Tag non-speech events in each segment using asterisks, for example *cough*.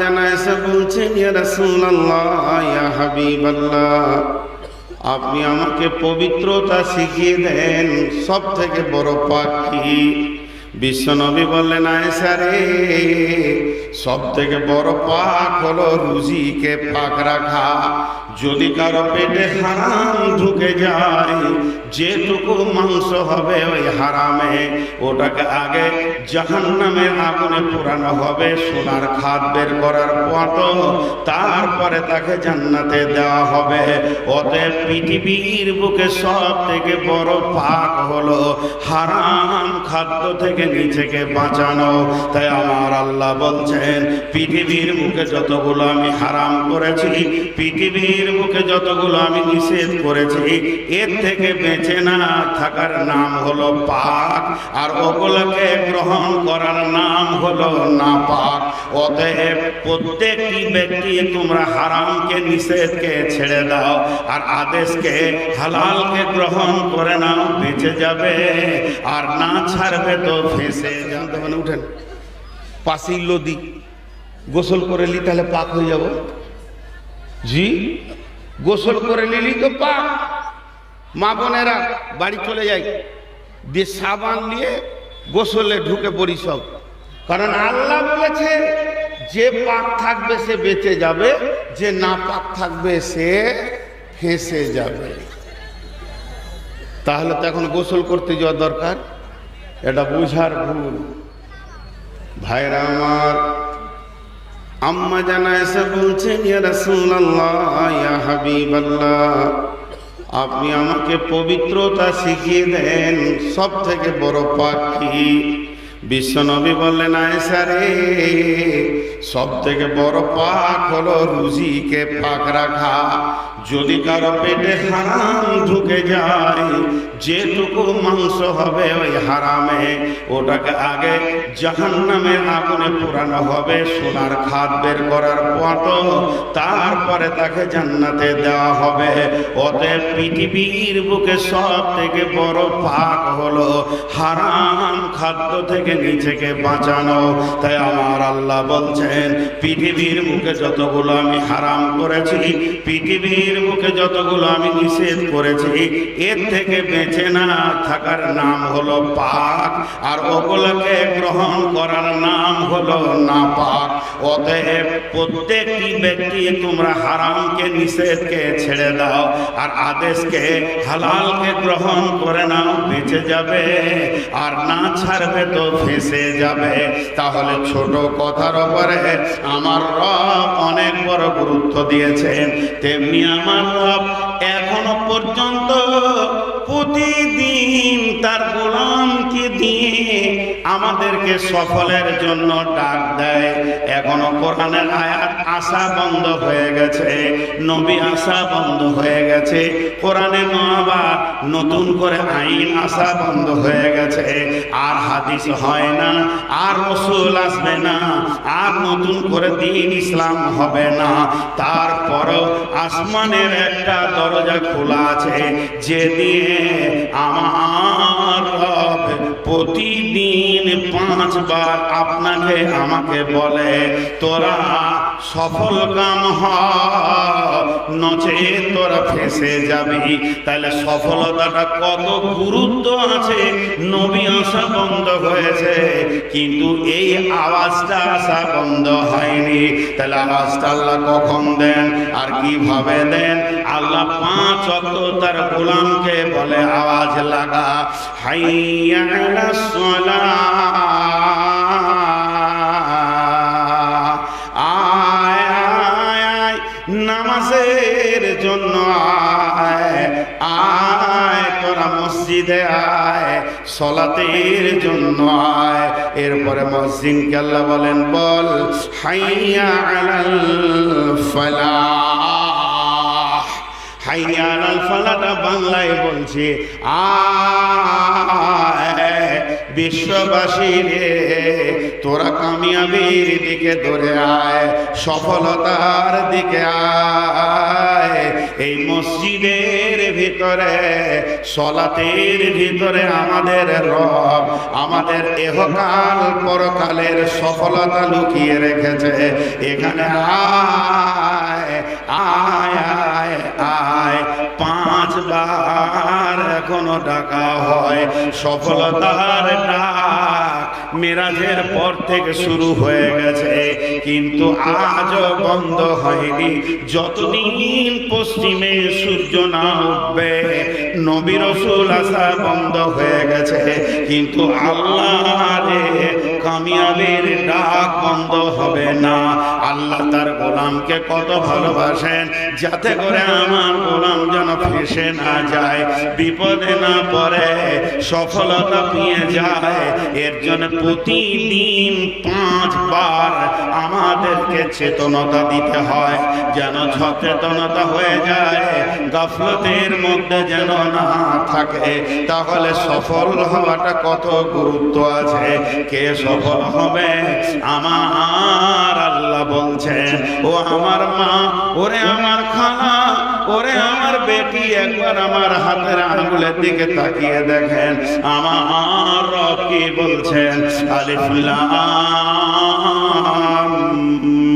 জানা এসে বলছেন আপনি আমাকে পবিত্রতা শিখিয়ে দেন সব থেকে বড় পাখি। বিশ্বনবী বললেন আয়েশা রে সব থেকে বড় পাক হলো রুজিকে পাক রাখা। যদি কারও পেটে হারাম ঢুকে যায়, যেটুকু মাংস হবে ওই হারামে। ওটাকে আগে জাহান্নামে আগুনে পোড়ানো হবে, সোনার খাদ বের করার পর তারপরে তাকে জান্নাতে দেওয়া হবে। অতএব পৃথিবীর বুকে সব থেকে বড় পাক হলো হারাম খাদ্য থেকে নিজেকে বাঁচানো। তাই আমার আল্লাহ বলছেন, পৃথিবীর মুখে যতগুলো আমি হারাম করেছি, পৃথিবীর মুখে যতগুলো আমি নিষেধ করেছি, এর থেকে বেঁচে না থাকার নাম হলো পাক, আর ওগুলোকে গ্রহণ করার নাম হলো না পাক অতএব প্রত্যেকটি ব্যক্তি তোমরা হারামকে, নিষেধকে ছেড়ে দাও, আর আদেশকে হালালকে গ্রহণ করে নাও, বেঁচে যাবে, আর না ছাড়বে তো ফেসে জানতে মানে উঠেন। পাশেই লদি। গোসল করে লি, তাহলে পাক হয়ে যাব। জি? গোসল করে নিলি তো পাক। মা বোনেরা, বাড়ি চলে যাই। দিয়ে সাবান নিয়ে গোসলে ঢুকে পড়ি সব। কারণ আল্লাহ বলেছে, যে পাক থাকবে সে বেঁচে যাবে, যে না পাক থাকবে সে ফেঁসে যাবে। তাহলে তো এখন গোসল করতে যাওয়া দরকার। এটা বুঝার ভুল। ভাইরা আমার, আম্মা জানা এসে বলছেন আপনি আমাকে পবিত্রতা শিখিয়ে দেন সব থেকে বড় পাখি। বিশ্বনবী বললেন আয়েশা রে সব থেকে বড় পাক হলো রুজিকে পাক রাখা। যদি কারও পেটে হারাম ঢুকে যায়, যেটুকু মাংস হবে ওই হারামে। ওটাকে আগে জাহান্নামে আগুনে পোড়ানো হবে, সোনার খাদ বের করার পর তারপরে তাকে জান্নাতে দেওয়া হবে। অতএব পৃথিবীর বুকে সব থেকে বড় পাক হলো হারাম খাদ্য থেকে নিজেকে বাঁচানো। তাই আমার আল্লাহ বলছেন, পৃথিবীর মুখে যতগুলো আমি হারাম করেছি, পৃথিবীর মুখে যতগুলো আমি নিষেধ করেছি, এর থেকে বেঁচে না থাকার নাম হলো পাক, আর ওগুলোকে গ্রহণ করার নাম হলো না পাক অতএব প্রত্যেকটি ব্যক্তি তোমরা হারামকে, নিষেধকে ছেড়ে দাও, আর আদেশকে হালালকে গ্রহণ করে নাও, বেঁচে যাবে, আর না ছাড়বে তো ফেসে যাবে, তাহলে ছোট কথার উপরে আমার রব অনেক বড় গুরুত্ব দিয়েছেন। তেমনি আমার রব এখনও পর্যন্ত প্রতিদিন তার গোলামকে দিয়ে আমাদেরকে সফলের জন্য ডাক দেয়। এখনও কোরআনের আয়াত আসা বন্ধ হয়ে গেছে, নবী আশা বন্ধ হয়ে গেছে, কোরআনে নবা নতুন করে আইন আশা বন্ধ হয়ে গেছে, আর হাদিস হয় না, আর রসুল আসবে না, আর নতুন করে দিন ইসলাম হবে না। তারপরও আসমানের একটা দরজা খোলা আছে যে দিয়ে আমার প্রতিদিন পাঁচবার আপনাকে আমাকে বলে, তোরা সফল কাম হ তোরা ফেসে যাবি। তাহলে সফলতাটা কত গুরুত্ব আছে, নবী আসা বন্ধ হয়েছে, কিন্তু এই আওয়াজটা আসা বন্ধ হয়নি। তাহলে আওয়াজটা আল্লাহ কখন দেন আর কীভাবে দেন? আল্লাহ পাঁচ অত তার গোলামকে বলে, আওয়াজ লাগা, হাইয়া জন্য আয়। আয়, তোরা মসজিদে আয়, সলাতের জন্য আয়। এরপরে মসজিদকে আল্লাহ বলেন, বল, হাইয়া আলাল ফালাহ। হাইয়া আলাল ফালাটা বাংলায় বলছে, আয়। বিশ্ববাসী রে, তোরা কামিয়াবির দিকে দৌড়ে আয়, সফলতার দিকে আয়। এই মসজিদের ভিতরে, সলাতের ভিতরে আমাদের রব, আমাদের এহকাল পরকালের সফলতা লুকিয়ে রেখেছে। এখানে আয় আয় আয় আয় পাঁচবার এখনও ডাকা হয়। সফলতার ডাক মেরাজের পর থেকে শুরু হয়ে গেছে, কিন্তু আজও বন্ধ হয়নি। যতদিন পশ্চিমে সূর্য না উঠবে, নবী রসুল আসা বন্ধ হয়ে গেছে, কিন্তু আল্লাহ রে কামিয়াবের ডাক বন্ধ হবে না। আল্লাহ তার গোলামকে কত ভালোবাসেন, যাতে করে আমার গোলাম যেন ফেসে না যায়, বিপদে না পড়ে, সফলতা পেয়ে যায়। এর জন্য প্রতিদিন পাঁচবার আমাদেরকে চেতনতা দিতে হয়, যেন সচেতনতা হয়ে যায়, গাফলতের মধ্যে যেন না থাকে। তাহলে সফল হওয়াটা কত গুরুত্ব আছে? কে সফল হবে? আমার আল্লাহ বলছেন, ও আমার মা, ওরে আমার খালা ওরে আমার বেটি একবার আমার হাতের আঙুলের দিকে তাকিয়ে দেখেন। আমার রব কি বলছেন? আলিফুল্লাহ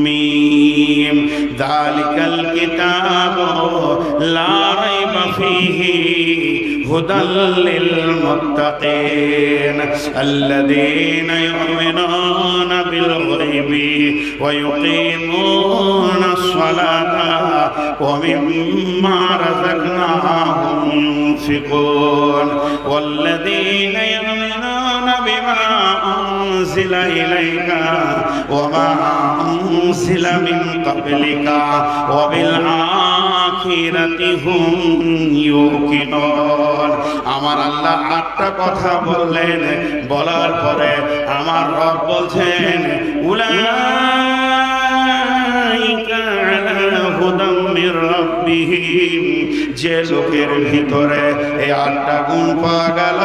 মিম। দালিকাল কিতাব লা রাইবা ফিহি। هدى للمتقين الذين يؤمنون بالغيب ويقيمون الصلاة ومما رزقناهم ينفقون والذين يؤمنون بما أنزل إليك وما أنزل من قبلك وبالآخرة هم يوقنون আমার আল্লাহ আটটা কথা বললেন বলার পরে আমার রব বলছেন উলাইকা আলা হুদাম মির রাব্বিহিম যে লোকের ভিতরে এই আটটা গুণ পাওয়া গেল,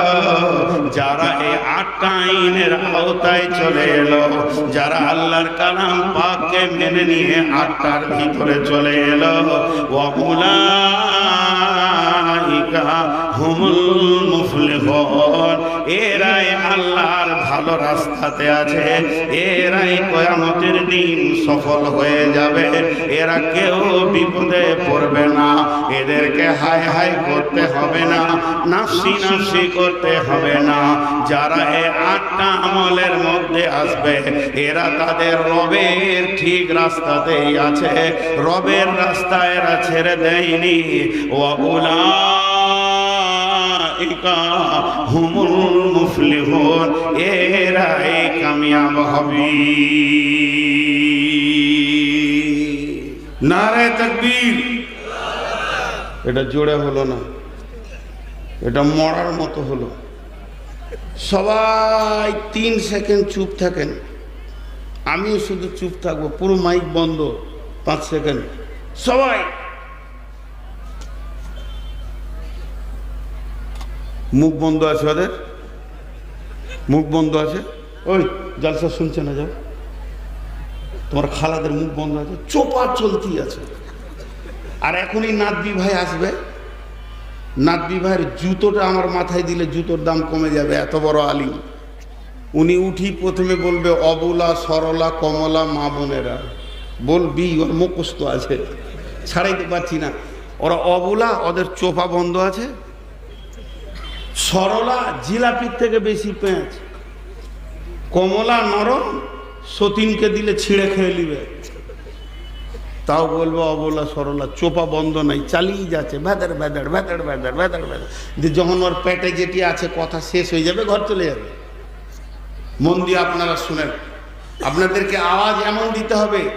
যারা এই আটটা আইনের আওতায় চলে এলো, যারা আল্লাহর কালাম পাককে মেনে নিয়ে আটটার ভিতরে চলে এলো আল্লাহর ভালো রাস্তাতে আছে। এরাই কয়ামতের দিন সফল হয়ে যাবে। এরা কেউ বিপদে পড়বে না। এদেরকে হাই হাই করতে হবে না। নাফসি নাফসি করতে হবে না। যারা এই আটটা আমলের মধ্যে আসবে, এরা তাদের রবের ঠিক রাস্তাতেই আছে। রবের রাস্তা এরা ছেড়ে দেয়নি। এটা জোরে হলো না। এটা মরার মতো হলো। সবাই তিন সেকেন্ড চুপ থাকেন। আমিও শুধু চুপ থাকব, পুরো মাইক বন্ধ, পাঁচ সেকেন্ড। সবাই মুখ বন্ধ আছে ওদের? মুখ বন্ধ আছে? ওই, জালসা শুনছে না যাও। তোমার খালাদের মুখ বন্ধ আছে, চোপা চলতি আছে। আর এখনই নাতবি ভাই আসবে। নাতবি ভাইয়ের জুতোটা আমার মাথায় দিলে জুতোর দাম কমে যাবে, এত বড় আলিম। উনি উঠি প্রথমে বলবে, অবলা, সরলা, কমলা, মা বোনেরা। বলবি, ওর মুখস্থ আছে। ছাড়াইতে পারছি না। ওরা অবলা, ওদের চোপা বন্ধ আছে। সরলা জিলাপির থেকে বেশি পেঁচ কমলা, নরম, সতীনকে দিলে ছিঁড়ে খেয়ে নিবে। তাও বলব, অবলা, সরলা, চোপা বন্ধ নাই, চালিয়ে যাচ্ছে, ভেদার ভেদার ভেদার ভেদার ভেদার ভেদার। দিয়ে যখন ওর পেটে যেটি আছে, কথা শেষ হয়ে যাবে, ঘর চলে যাবে। মন দিয়ে আপনারা শুনেন। আপনাদেরকে আওয়াজ এমন দিতে হবে,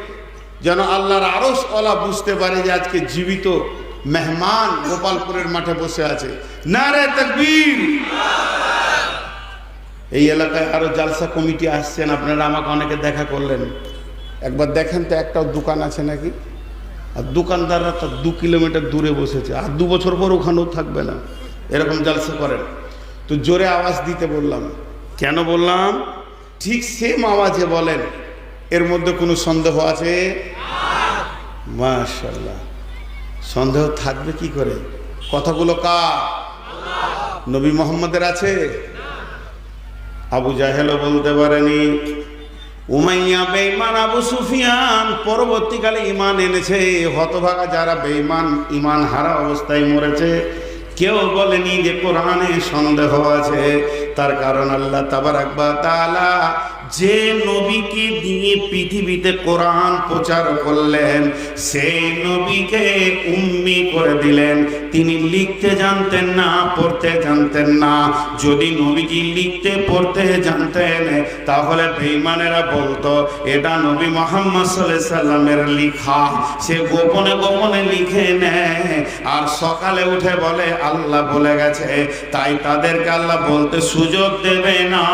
যেন আল্লাহর আরস অলা বুঝতে পারে যে আজকে জীবিত মেহমান গোপালপুরের মাঠে বসে আছে। না রে তকবীর। এই এলাকায় আরও জালসা কমিটি আসছেন, আপনারা আমাকে অনেকে দেখা করলেন। একবার দেখেন তো একটাও দোকান আছে নাকি? আর দোকানদাররা তো দু কিলোমিটার দূরে বসেছে, আর দু বছর পর ওখানেও থাকবে না। এরকম জালসা করেন। তো জোরে আওয়াজ দিতে বললাম। কেন বললাম? ঠিক সেম আওয়াজে বলেন। এর মধ্যে কোনো সন্দেহ আছে? মাশাল্লাহ সন্দেহ থাকবে কি করে? কথাগুলো কা নবী মোহাম্মদের আছে? আবু জাহেলও বলতে পারেনি। উমাইয়া বেঈমান আবু সুফিয়ান পরবর্তীকালে ইমান এনেছে। হতভাগা যারা বেঈমান ইমান হারা অবস্থায় মরেছে, কেউ বলেনি যে কোরআনে সন্দেহ আছে। তার কারণ আল্লাহ তাবার আকবা তালা যে নবীকে দিয়ে পৃথিবীতে কোরআন প্রচার করলেন সেই নবীকে উম্মি করে দিলেন। তিনি লিখতে জানতেন না, পড়তে জানতেন না। যদি নবীজি লিখতে, পড়তে জানতেন, তাহলে বেঈমানেরা বলতো, এটা নবী মোহাম্মদ সাল্লামের লিখা। সে গোপনে গোপনে লিখে নেয়। আর সকালে উঠে বলে, আল্লাহ বলে গেছে। তাই তাদেরকে আল্লাহ বলতে সুযোগ দেবে না।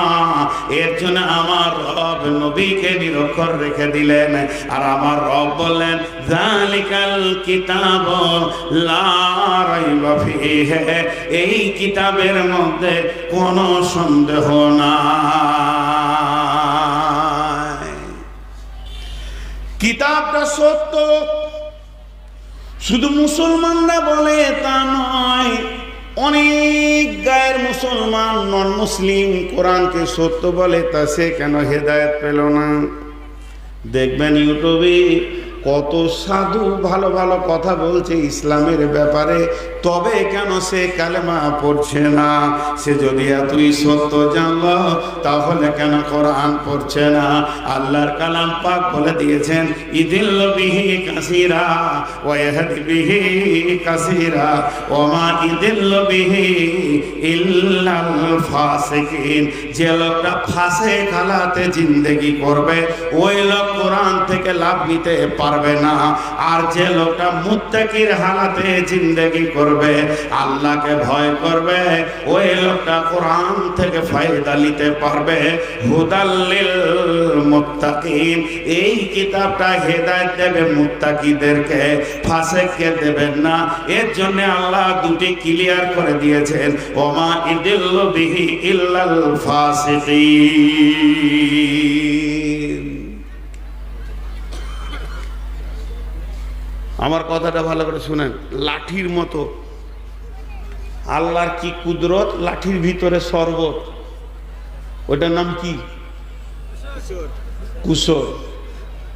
এর জন্য আমার রব নবীকে নিরক্ষর রেখে দিলেন। আর আমার রব বললেন জালিকাল কিতাব এই কিতাবের মধ্যে কোনো সন্দেহ না কিতাবটা সত্য, শুধু মুসলমানরা বলে তা নয়, অনেক গায়ের মুসলমান নন মুসলিম কোরআনকে সত্য বলে, তা সে কেন হেদায়ত পেল না? দেখবেন ইউটিউবে কত সাধু ভালো ভালো কথা বলছে ইসলামের ব্যাপারে, তবে কেন সে কালেমা পড়ছে না? সে যদি এতই সত্য জানল, তাহলে কেন কোরআন পড়ছে না? আল্লাহর কালাম পাক বলে দিয়েছেন, ইদিল বিহি কাসিরা ওয়াহদি বিহি কাসিরা ওমা বিহি ইল্লাল ফাসিকিন। যে লোকটা ফাঁসে খালাতে জিন্দেগি করবে, ওই লোক কোরআন থেকে লাভ নিতে পারবে না। আর যে লোকটা মুত্তাকির হালাতে জিন্দেগি করবে, আল্লাহকে ভয় করবে, ওই লোকটা কোরআন থেকে ফায়দা নিতে পারবে। হুদাল্লিল মুত্তাকিন, এই কিতাবটা হেদায়েত দেবে মুত্তাকিদেরকে ফাসেককে দেবেন না। এর জন্য আল্লাহ দুটি ক্লিয়ার করে দিয়েছেন, ওমা ইদিল্লু বিহি ইল্লাল ফাসিকিন। আমার কথাটা ভালো করে শুনেন। লাঠির মতো। আল্লাহর কি কুদরত? লাঠির ভিতরে শরবত। ওটার নাম কি? কুসর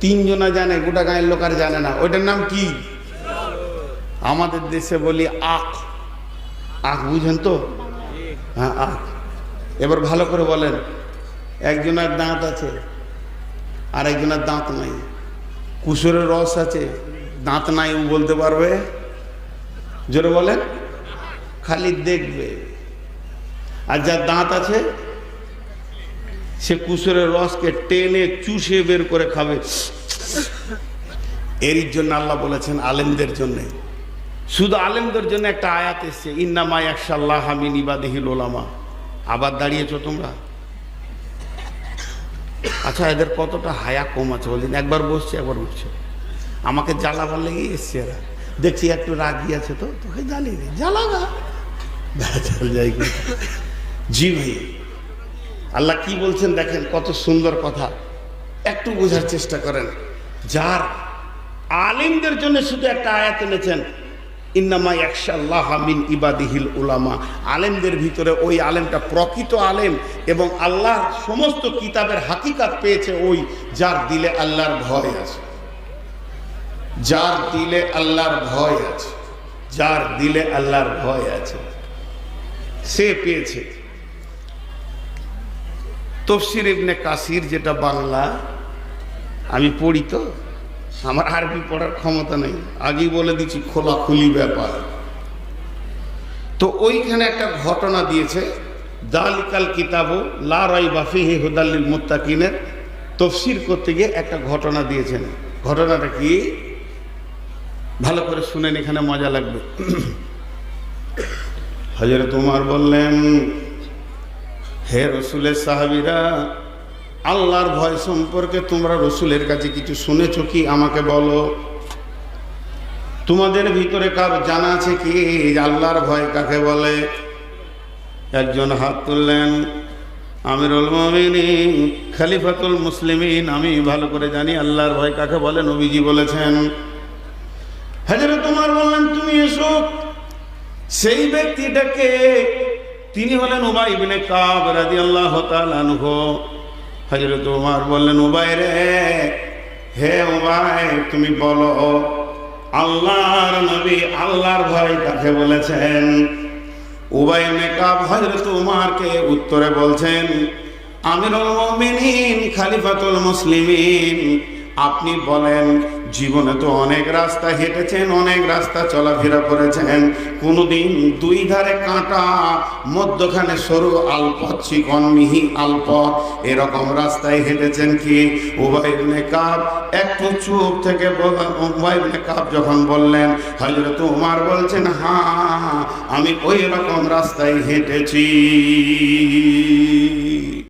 তিনজনা জানে, গোটা গায়ের লোক আর জানে না। ওইটার নাম কি? আমাদের দেশে বলি আখ। আখ বুঝেন তো? হ্যাঁ আখ। এবার ভালো করে বলেন। একজনের দাঁত আছে আর একজনের দাঁত নাই। কুসরের রস আছে দাঁত নাই ও বলতে পারবে? জোরে বলেন। খালি দেখবে। আর যার দাঁত আছে, সে কুসুরের রসকে টেনে চুষে বের করে খাবে। এরই জন্য আল্লাহ বলেছেন আলেমদের জন্য। শুধু আলেমদের জন্য একটা আয়াত এসছে, ইন্নামা একশাল্লাহ হামিন ইবাদিহিল ওলামা আবার দাঁড়িয়েছ তোমরা? আচ্ছা এদের কতটা হায়া কম আছে বলছেন একবার বসছে, একবার উঠছে। আমাকে জ্বালাবার লেগে এসছে এরা। দেখছি একটু রাগি আছে তো, তোকে জ্বালিয়ে দে জ্বালাগা চল যাই জি ভাই, আল্লাহ কি বলছেন দেখেন, কত সুন্দর কথা। একটু বোঝার চেষ্টা করেন। যার আলিমদের জন্য শুধু একটা আয়াত এনেছেন, ইন্নামা একশাল্লাহ মিন ইবাদিহিল উলামা। আলেমদের ভিতরে ওই আলেমটা প্রকৃত আলেম এবং আল্লাহর সমস্ত কিতাবের হাকিকাত পেয়েছে ওই যার দিলে আল্লাহর ভয় আছে। যার দিলে আল্লাহর ভয় আছে, যার দিলে আল্লাহর ভয় আছে, সে পেয়েছে। তফসির ইবনে কাসির যেটা বাংলা, আমি পড়ি তো, আমার আরবি পড়ার ক্ষমতা নেই, আগেই বলে দিচ্ছি, খোলাখুলি ব্যাপার। তো ওইখানে একটা ঘটনা দিয়েছে, দালিকাল কিতাবু লা রাই বাফিহি হুদাল্লিল মুত্তাকিনের, তফসির করতে গিয়ে একটা ঘটনা দিয়েছেন। ঘটনাটা কি? ভালো করে শুনেন, এখানে মজা লাগবে। *clears throat* হজরত তোমার বললেন, হে রসুলের সাহাবিরা, আল্লাহর ভয় সম্পর্কে তোমরা রসুলের কাছে কিছু শুনেছ কি? আমাকে বলো। তোমাদের ভিতরে কারও জানা আছে কি? আল্লাহর ভয় কাকে বলে? একজন হাত তুললেন, আমিরুল খলিফাতুল মুসলিমিন, আমি ভালো করে জানি আল্লাহর ভয় কাকে বলে। নবীজি বলেছেন হাজরত তোমার বললেন তুমি এসো সেই ব্যক্তিটাকে তিনি হলেন উবাই ইবনে কাব রাদিয়াল্লাহু তাআলা আনহু। হযরত ওমর বললেন, উবাই রে, হে উবাই, তুমি বলো, আল্লাহর নবী আল্লাহর ভয় কাকে বলেছেন? উবাই ইবনে কাব হযরত উমরকে উত্তরে বলছেন, আমিরুল মুমিনিন, খলিফাতুল মুসলিমিন আপনি বলেন, জীবনে তো অনেক রাস্তা হেঁটেছেন, অনেক রাস্তা চলাফেরা করেছেন। কোনোদিন দুই ধারে কাঁটা, মধ্যখানে সরু আলপ চিকন মিহি আলপ এরকম রাস্তায় হেঁটেছেন কি? উভয় কাপ একটু চুপ থেকে উভয় কাপ যখন বললেন হজরত উমার বলছেন হ্যাঁ আমি ওই রকম রাস্তায় হেঁটেছি।